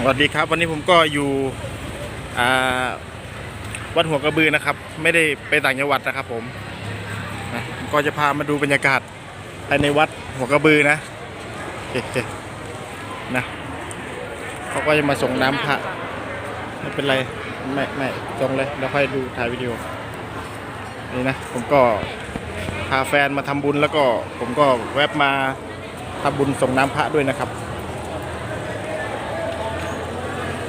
สวัสดีครับ วันนี้ผมก็อยู่วัดหัวกระบือนะครับ ไม่ได้ไปต่างจังหวัดนะครับ ผมนะผมก็จะพามาดูบรรยากาศภายในวัดหัวกระบือนะเคๆนะเขาก็จะมาส่งน้ำพระไม่เป็นไรไม่ไม่ตรงเลยแล้วค่อยดูถ่ายวิดีโอนี่นะผมก็พาแฟนมาทำบุญแล้วก็ผมก็แวบมาทำบุญส่งน้ำพระด้วยนะครับ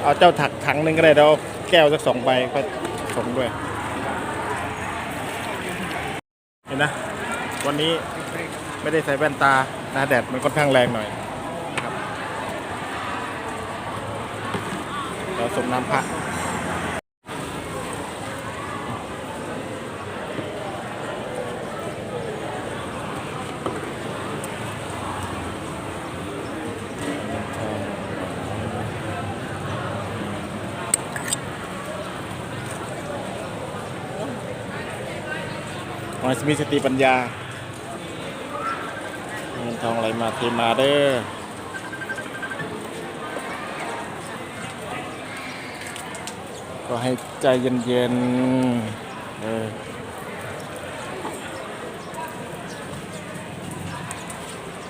เอาเจ้าถักถังหนึ่งก็ได้เดี๋ยวเอาแก้วสักสองใบก็สมด้วย เห็นนะ วันนี้ไม่ได้ใส่แว่นตาหน้าแดดมันค่อนข้างแรงหน่อยครับเราสมน้ำพระ ขอให้มีสติปัญญา เงินทองไหลมาเทมาเด้อก็ให้ใจเย็นๆเออ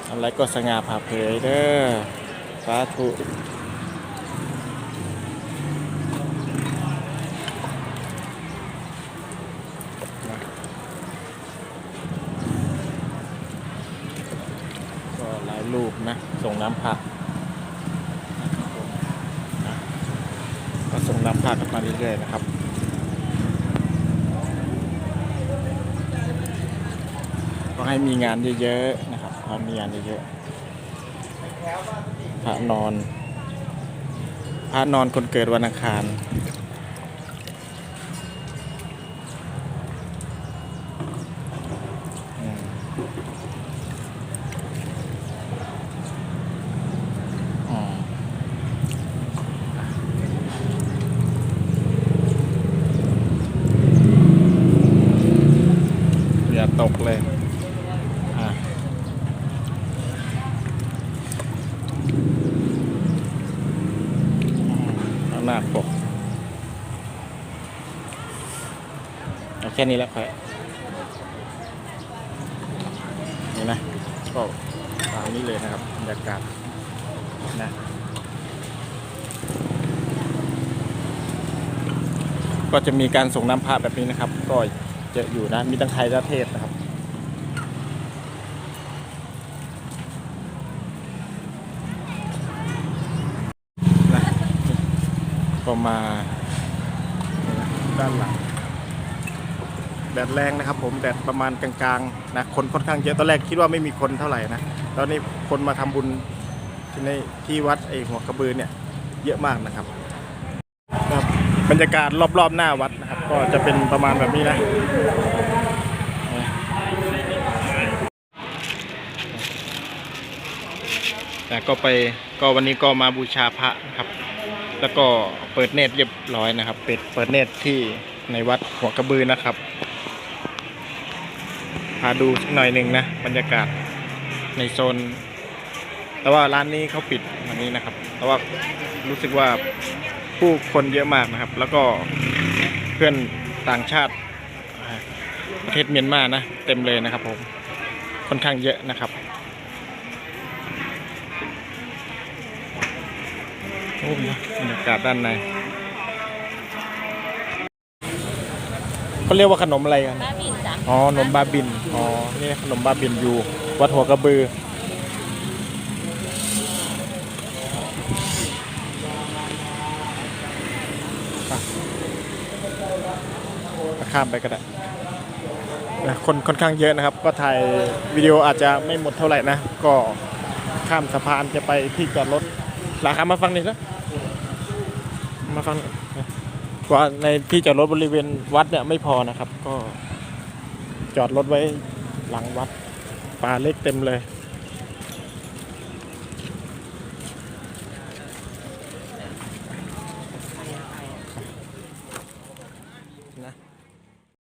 อะไรก็สง่าผ่าเผยเด้อสาธุ ก็หลาย รูปนะ ส่งน้ำพระนะครับผมนะก็ส่งน้ำพระกันมาเรื่อยๆนะครับก็ให้มีงานเยอะๆนะครับขอมีงานเยอะๆพระนอน พระนอนคนเกิดวันอังคารอืม อ๋ออย่าตก เลยอะเอาหน้าปกเอาแค่นี้แล้วค่อยนี่นะก็ตามนี้เลยนะครับบรรยากาศนะก็จะมีการส่งน้ำพระแบบนี้นะครับ ก็จะอยู่นะมีทั้งไทยและเทศนะครับ ก็มาด้านหลังแดดแรงนะครับ ผมแดดประมาณกลางๆนะคนค่อนข้างเยอะตอนแรกคิดว่าไม่มีคนเท่าไหร่นะตอนนี้คนมาทำบุญที่ในที่วัดไอหัวกระบือเนี่ยเยอะมากนะครับครับบรรยากาศรอบๆหน้าวัดนะครับ ก็จะเป็นประมาณแบบนี้นะแต่ก็ไปก็วันนี้ก็มาบูชาพระนะครับ แล้วก็เปิดเนตรเรียบร้อยนะครับ เปิดเปิดเนตรที่ในวัดหัวกระบือนะครับ พาดูสักหน่อยหนึ่งนะบรรยากาศในโซน แต่ว่าร้านนี้เขาปิดวันนี้นะครับ แต่ว่ารู้สึกว่าผู้คนเยอะมากนะครับ แล้วก็เพื่อนต่างชาติประเทศเมียนมานะ เต็มเลยนะครับผมค่อนข้างเยอะนะครับ โอ้นะบรรยากาศด้านในเขาเรียกว่าขนมอะไรกัน บ้าบินจ้ะอ๋อ ขนมบาบิน อ๋อ นี่ขนมบาบินอยู่ วัดหัวกระบืออะข้ามไปก็ได้นะคนค่อนข้างเยอะนะครับ ก็ถ่ายวิดีโออาจจะไม่หมดเท่าไหร่นะ ก็ข้ามสะพานจะไปที่จอดรถ ราคามาฟังหน่อยนะมาฟังว่าในที่จอดรถบริเวณวัดเนี่ยไม่พอนะครับ ก็จอดรถไว้หลังวัดป่าเล็กเต็มเลย